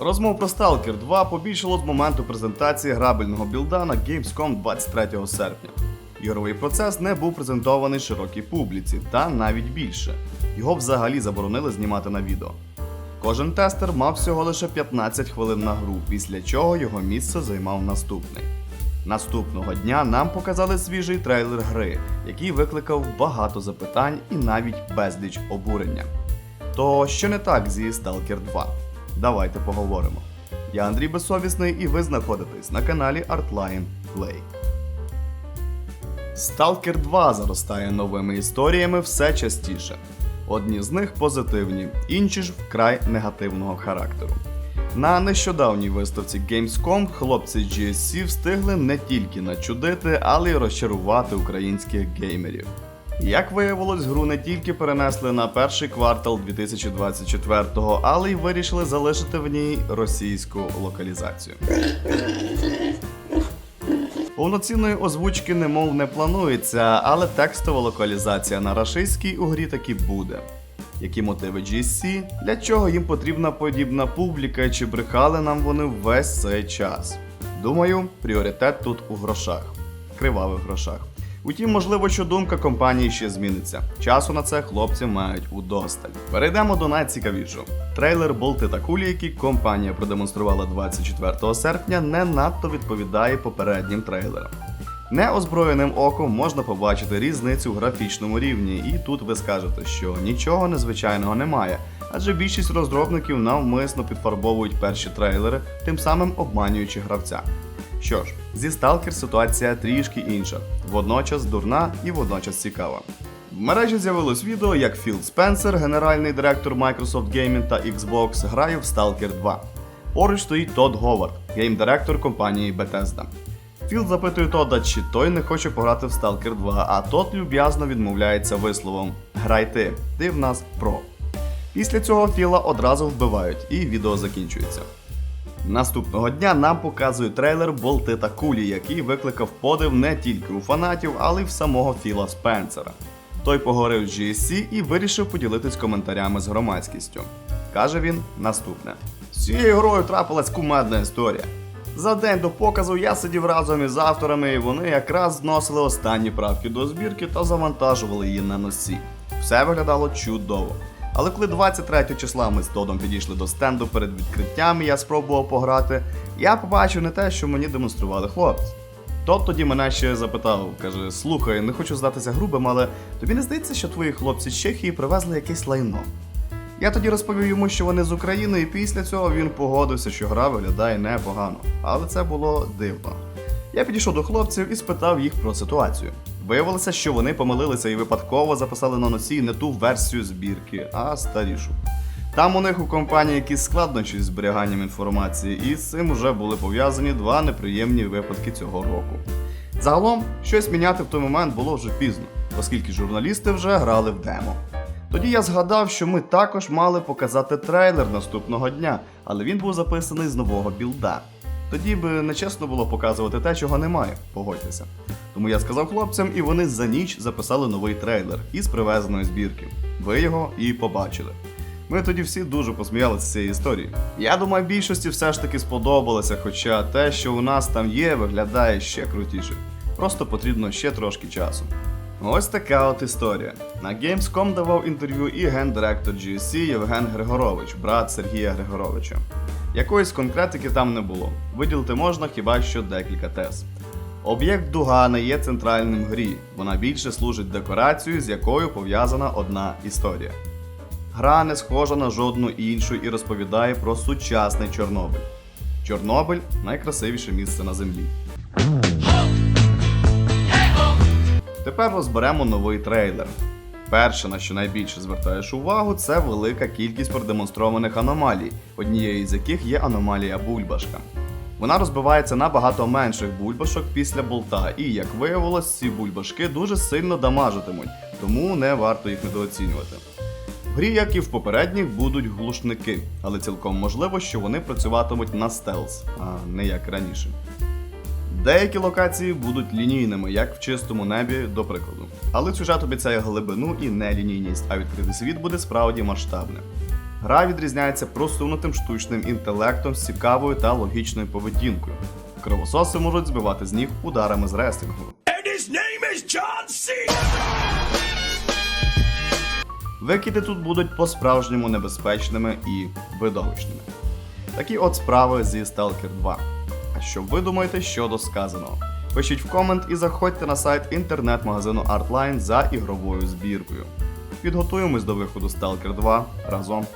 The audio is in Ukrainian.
Розмов про Stalker 2 побільшало з моменту презентації грабельного білда на Gamescom 23 серпня. Ігровий процес не був презентований широкій публіці, та навіть більше. Його взагалі заборонили знімати на відео. Кожен тестер мав всього лише 15 хвилин на гру, після чого його місце займав наступний. Наступного дня нам показали свіжий трейлер гри, який викликав багато запитань і навіть безліч обурення. То що не так зі Stalker 2? Давайте поговоримо. Я Андрій Безсовісний і ви знаходитесь на каналі Artline Play. Stalker 2 заростає новими історіями все частіше. Одні з них позитивні, інші ж вкрай негативного характеру. На нещодавній виставці Gamescom хлопці GSC встигли не тільки начудити, але й розчарувати українських геймерів. Як виявилось, гру не тільки перенесли на перший квартал 2024-го, але й вирішили залишити в ній російську локалізацію. Повноцінної озвучки немов не планується, але текстова локалізація на рашистській у грі таки буде. Які мотиви GSC, для чого їм потрібна подібна публіка, чи брехали нам вони весь цей час? Думаю, пріоритет тут у грошах, кривавих грошах. Утім, можливо, що думка компанії ще зміниться. Часу на це хлопці мають удосталь. Перейдемо до найцікавішого. Трейлер Болти та кулі, який компанія продемонструвала 24 серпня, не надто відповідає попереднім трейлерам. Неозброєним оком можна побачити різницю в графічному рівні, і тут ви скажете, що нічого незвичайного немає, адже більшість розробників навмисно підфарбовують перші трейлери, тим самим обманюючи гравця. Що ж, зі Stalker ситуація трішки інша, водночас дурна і водночас цікава. В мережі з'явилось відео, як Філ Спенсер, генеральний директор Microsoft Gaming та Xbox, грає в Stalker 2. Поруч стоїть Тодд Говард, гейм-директор компанії Bethesda. Філ запитує Тодда, чи той не хоче пограти в Stalker 2, а тот люб'язно відмовляється висловом Грай ти, ти в нас про. Після цього Філа одразу вбивають, і відео закінчується. Наступного дня нам показують трейлер Болти та Кулі, який викликав подив не тільки у фанатів, але й в самого Філа Спенсера. Той поговорив з GSC і вирішив поділитись коментарями з громадськістю. Каже він наступне: з цією грою трапилась кумедна історія. За день до показу я сидів разом із авторами, і вони якраз зносили останні правки до збірки та завантажували її на носі. Все виглядало чудово. Але коли 23 числа ми з Тодом підійшли до стенду перед відкриттям, і я спробував пограти, я побачив не те, що мені демонстрували хлопці. Тот тоді мене ще запитав, каже: слухай, не хочу здатися грубим, але тобі не здається, що твої хлопці з Чехії привезли якесь лайно. Я тоді розповів йому, що вони з України, і після цього він погодився, що гра виглядає непогано. Але це було дивно. Я підійшов до хлопців і спитав їх про ситуацію. Виявилося, що вони помилилися і випадково записали на носі не ту версію збірки, а старішу. Там у них у компанії якісь складнощі з зберіганням інформації, і з цим вже були пов'язані два неприємні випадки цього року. Загалом, щось міняти в той момент було вже пізно, оскільки журналісти вже грали в демо. Тоді я згадав, що ми також мали показати трейлер наступного дня, але він був записаний з нового білда. Тоді би нечесно було показувати те, чого немає, погодьтеся. Тому я сказав хлопцям, і вони за ніч записали новий трейлер із привезеної збірки. Ви його і побачили. Ми тоді всі дуже посміялися з цієї історії. Я думаю, більшості все ж таки сподобалося, хоча те, що у нас там є, виглядає ще крутіше. Просто потрібно ще трошки часу. Ось така от історія. На Gamescom давав інтерв'ю і гендиректор GSC Євген Григорович, брат Сергія Григоровича. Якоїсь конкретики там не було. Виділити можна хіба що декілька тез. Об'єкт дуга не є центральним в грі, вона більше служить декорацією, з якою пов'язана одна історія. Гра не схожа на жодну іншу і розповідає про сучасний Чорнобиль. Чорнобиль найкрасивіше місце на землі. Тепер розберемо новий трейлер. Перше, на що найбільше звертаєш увагу, це велика кількість продемонстрованих аномалій, однією з яких є аномалія бульбашка. Вона розбивається на багато менших бульбашок після болта, і, як виявилось, ці бульбашки дуже сильно дамажитимуть, тому не варто їх недооцінювати. В грі, як і в попередніх, будуть глушники, але цілком можливо, що вони працюватимуть на стелс, а не як раніше. Деякі локації будуть лінійними, як в чистому небі, до прикладу. Але сюжет обіцяє глибину і нелінійність, а відкритий світ буде справді масштабним. Гра відрізняється просунутим штучним інтелектом з цікавою та логічною поведінкою. Кровососи можуть збивати з ніг ударами з реслінгу. Викиди тут будуть по-справжньому небезпечними і видовищними. Такі от справи зі Stalker 2. А що ви думаєте щодо сказаного? Пишіть в комент і заходьте на сайт інтернет-магазину Artline за ігровою збіркою. Підготуємось до виходу Stalker 2 разом.